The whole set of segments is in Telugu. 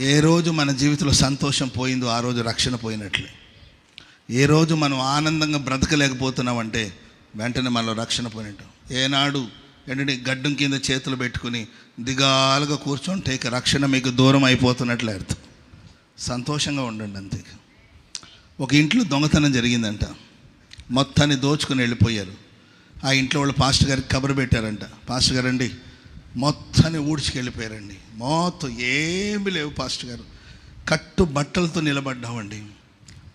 ఏ రోజు మన జీవితంలో సంతోషం పోయిందో ఆ రోజు రక్షణ పోయినట్లే. ఏ రోజు మనం ఆనందంగా బ్రతకలేకపోతున్నామంటే వెంటనే మనలో రక్షణ పోయినట్టు. ఏనాడు ఏంటంటే గడ్డం కింద చేతులు పెట్టుకుని దిగాలుగా కూర్చుంటే ఇక రక్షణ మీకు దూరం అయిపోతున్నట్లే అర్థం. సంతోషంగా ఉండండి అంతే. ఒక ఇంట్లో దొంగతనం జరిగిందంట. మొత్తాన్ని దోచుకుని వెళ్ళిపోయారు. ఆ ఇంట్లో వాళ్ళు పాస్టర్ గారికి కబురు పెట్టారంట. పాస్టర్ గారు అండి మొత్తాన్ని ఊడ్చుకెళ్ళిపోయారండి. మొత్తం ఏమి లేవు పాస్టర్ గారు. కట్టు బట్టలతో నిలబడ్డామండి.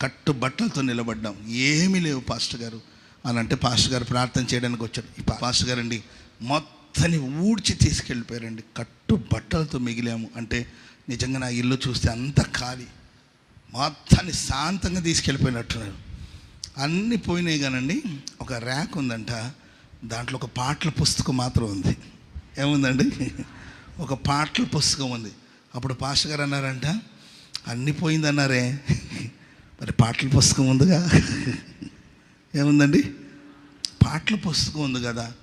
కట్టు బట్టలతో నిలబడ్డాం. ఏమీ లేవు పాస్టర్ గారు. అని అంటే పాస్టర్ గారు ప్రార్థన చేయడానికి వచ్చాడు ఈ పాస్టర్ గారు అండి మొత్తాన్ని ఊడ్చి తీసుకెళ్ళిపోయారండి. కట్టు బట్టలతో మిగిలాము. అంటే నిజంగా నా ఇల్లు చూస్తే అంత ఖాళీ. మొత్తాన్ని శాంతంగా తీసుకెళ్ళిపోయినట్టున్నారు. అన్నీ పోయినాయి కానండి ఒక ర్యాక్ ఉందంట. దాంట్లో ఒక పాటల పుస్తకం మాత్రం ఉంది. ఏముందండి? ఒక పాటల పుస్తకం ఉంది. అప్పుడు పాస్టర్ గారు అన్నారంట అన్నీ పోయిందన్నారే. మరి పాటల పుస్తకం ఉందిగా? ఏముందండి? పాటల పుస్తకం ఉంది కదా.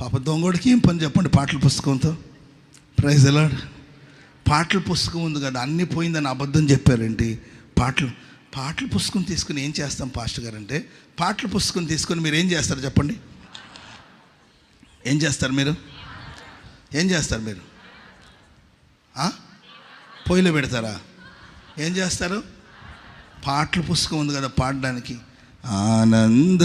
పాప దొంగోడికి ఏం పని చెప్పండి పాటల పుస్తకంతో? ప్రైజ్ ఎలా పాటల పుస్తకం ఉంది కదా అన్నీ పోయిందని అబద్ధం చెప్పారేంటి? పాటలు పాటల పుస్తకం తీసుకుని ఏం చేస్తాం పాస్టర్ గారు అంటే పాటల పుస్తకం తీసుకొని మీరు ఏం చేస్తారు చెప్పండి? ఏం చేస్తారు మీరు? ఏం చేస్తారు మీరు? ఆ? పొయ్యిలో పెడతారా? ఏం చేస్తారు? పాటల పుస్తకం ఉంది కదా పాడడానికి. ఆనంద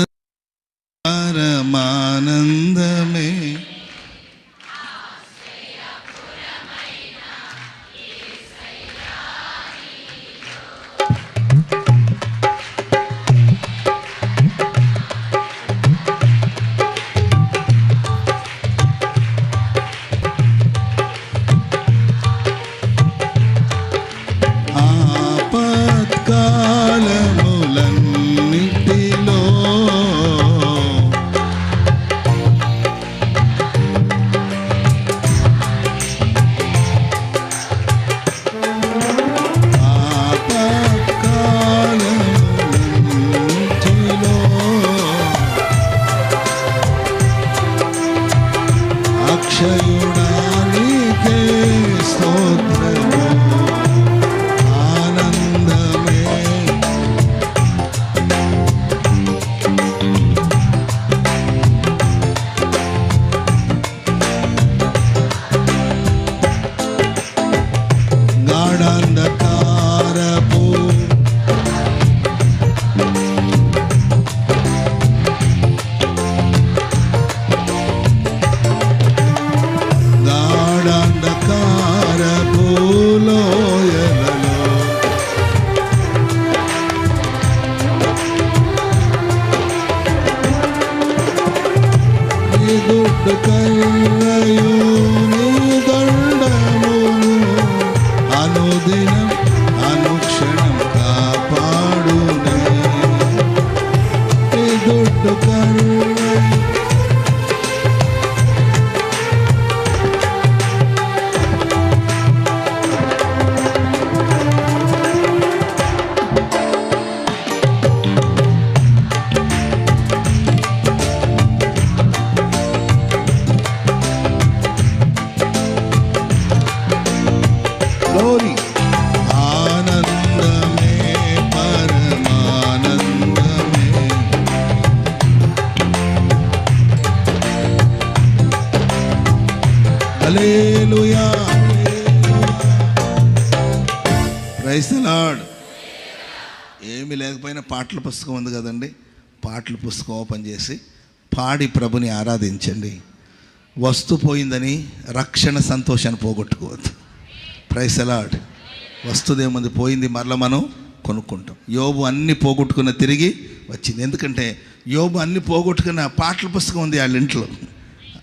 హల్లెలూయా ప్రైస్ ది లేకపోయినా పాటల పుస్తకం ఉంది కదండి. పాటల పుస్తకం ఓపెన్ చేసి పాడి ప్రభుని ఆరాధించండి. వస్తు పోయిందని రక్షణ సంతోషాన్ని పోగొట్టుకోవద్దు. ప్రైస్ అలాడ్ వస్తుదేముంది? పోయింది మరలా మనం కొనుక్కుంటాం. యోబు అన్ని పోగొట్టుకున్న తిరిగి వచ్చింది. ఎందుకంటే యోబు అన్ని పోగొట్టుకున్న పాటల పుస్తకం ఉంది వాళ్ళ ఇంట్లో.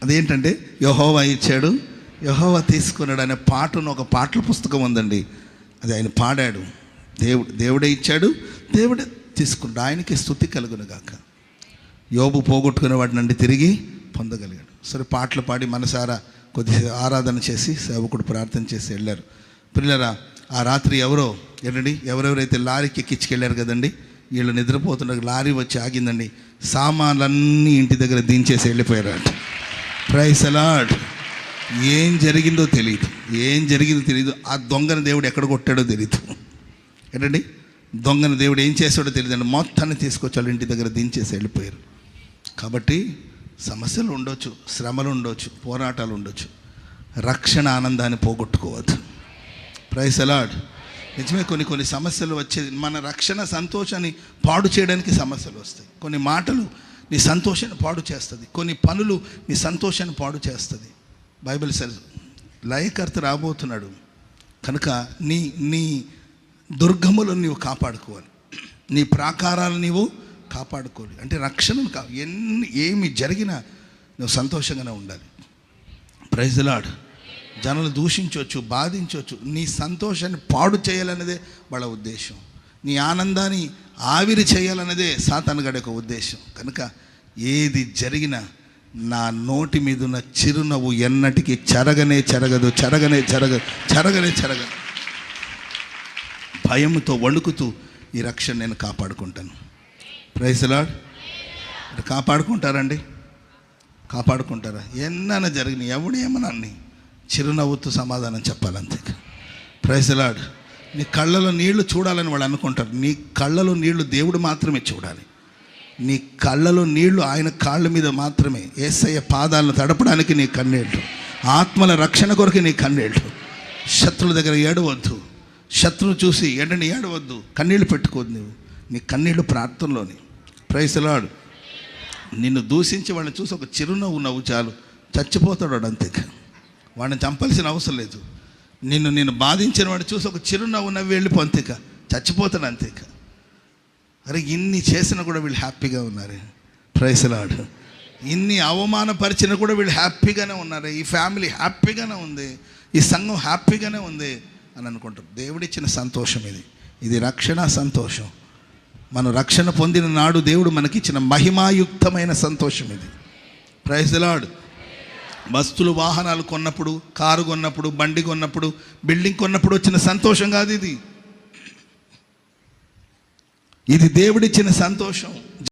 అదేంటంటే యహోవా ఇచ్చాడు యహోవ తీసుకున్నాడు అనే పాటను ఒక పాటల పుస్తకం ఉందండి. అది ఆయన పాడాడు. దేవుడు దేవుడే ఇచ్చాడు. దేవుడే తీసుకున్నాడు. ఆయనకి స్థుతి కలుగునుగాక యోబు పోగొట్టుకునే వాటి నుండి తిరిగి పొందగలిగాడు. సరే పాటలు పాడి మనసారా కొద్దిసేపు ఆరాధన చేసి సేవకుడు ప్రార్థన చేసి వెళ్ళారు. పిల్లరా ఆ రాత్రి ఎవరో ఏంటండి? ఎవరెవరైతే లారీకి ఎక్కించుకెళ్ళారు కదండి? వీళ్ళు నిద్రపోతున్న లారీ వచ్చి ఆగిందండి. సామాన్లన్నీ ఇంటి దగ్గర దించేసి వెళ్ళిపోయారు అంట ప్రైస్ అలాడ్ ఏం జరిగిందో తెలియదు ఏం జరిగిందో తెలియదు ఆ దొంగని దేవుడు ఎక్కడ కొట్టాడో తెలియదు ఏంటండి? దొంగని దేవుడు ఏం చేశాడో తెలియదండి మొత్తాన్ని తీసుకొచ్చాడు ఇంటి దగ్గర దించేసి వెళ్ళిపోయారు. కాబట్టి సమస్యలు ఉండొచ్చు శ్రమలు ఉండొచ్చు పోరాటాలు ఉండొచ్చు. రక్షణ ఆనందాన్ని పోగొట్టుకోవద్దు. ప్రైస్ అలాడ్ నిజమే కొన్ని కొన్ని సమస్యలు వచ్చేది మన రక్షణ సంతోషాన్ని పాడు చేయడానికి సమస్యలు వస్తాయి. కొన్ని మాటలు నీ సంతోషాన్ని పాడు చేస్తుంది. కొన్ని పనులు నీ సంతోషాన్ని పాడు చేస్తుంది. బైబిల్ సెల్స్ లయకర్త రాబోతున్నాడు. కనుక నీ నీ దుర్గములను నీవు కాపాడుకోవాలి. నీ ప్రాకారాలు నీవు కాపాడుకోవాలి. అంటే రక్షణను కా ఎన్ని ఏమి జరిగినా నువ్వు సంతోషంగానే ఉండాలి. ప్రైజ్ లాడ్ దూషించవచ్చు బాధించవచ్చు. నీ సంతోషాన్ని పాడు చేయాలన్నదే వాళ్ళ ఉద్దేశం. నీ ఆనందాన్ని ఆవిరి చేయాలన్నదే సాతానుగడి యొక్క ఉద్దేశం. కనుక ఏది జరిగినా నా నోటి మీద ఉన్న చిరునవ్వు ఎన్నటికీ చెరగనే చెరగదు చెరగనే చెరగదు చెరగనే చెరగదు. భయంతో వణుకుతూ ఈ రక్షణ నేను కాపాడుకుంటాను. ప్రైజ్లాడ్ కాపాడుకుంటారండి? కాపాడుకుంటారా? ఎన్నైనా జరిగిన ఎవడు ఏమనని చిరునవ్వుతో సమాధానం చెప్పాలంతే. ప్రైజలాడ్ నీ కళ్ళలో నీళ్ళు చూడాలని వాళ్ళు అనుకుంటారు. నీ కళ్ళలో నీళ్ళు దేవుడు మాత్రమే చూడాలి. నీ కళ్ళలో నీళ్ళు ఆయన కాళ్ళ మీద మాత్రమే. ఏసయ్య పాదాలను తడపడానికి నీ కన్నీళ్ళు ఆత్మల రక్షణ కొరకు నీ కన్నీళ్ళు శత్రుల దగ్గర ఏడవద్దు. శత్రువు చూసి ఎండని ఏడవద్దు. కన్నీళ్ళు పెట్టుకోదు నువ్వు నీ కన్నీళ్ళు ప్రార్థనలోని. ప్రైసలాడు నిన్ను దూషించి వాడిని చూసి ఒక చిరునవ్వు నవ్వు చాలు. చచ్చిపోతాడు వాడు అంతే వాడిని చంపాల్సిన అవసరం లేదు. నిన్ను నేను బాధించిన వాడిని చూసి ఒక చిరునవ్వు నవ్వి వెళ్ళిపో అంతేక చచ్చిపోతాడు అంతేక అరే ఇన్ని చేసినా కూడా వీళ్ళు హ్యాపీగా ఉన్నారు. ప్రైసలాడు ఇన్ని అవమానపరిచినా కూడా వీళ్ళు హ్యాపీగానే ఉన్నారు. ఈ ఫ్యామిలీ హ్యాపీగానే ఉంది. ఈ సంఘం హ్యాపీగానే ఉంది అని అనుకుంటారు. దేవుడిచ్చిన సంతోషం ఇది. ఇది రక్షణ సంతోషం. మనం రక్షణ పొందిన నాడు దేవుడు మనకిచ్చిన మహిమాయుక్తమైన సంతోషం ఇది. ప్రైజ్ లాడ్ వస్తువులు వాహనాలు కొన్నప్పుడు కారు కొన్నప్పుడు బండి కొన్నప్పుడు బిల్డింగ్ కొన్నప్పుడు వచ్చిన సంతోషం కాదు ఇది. ఇది దేవుడిచ్చిన సంతోషం.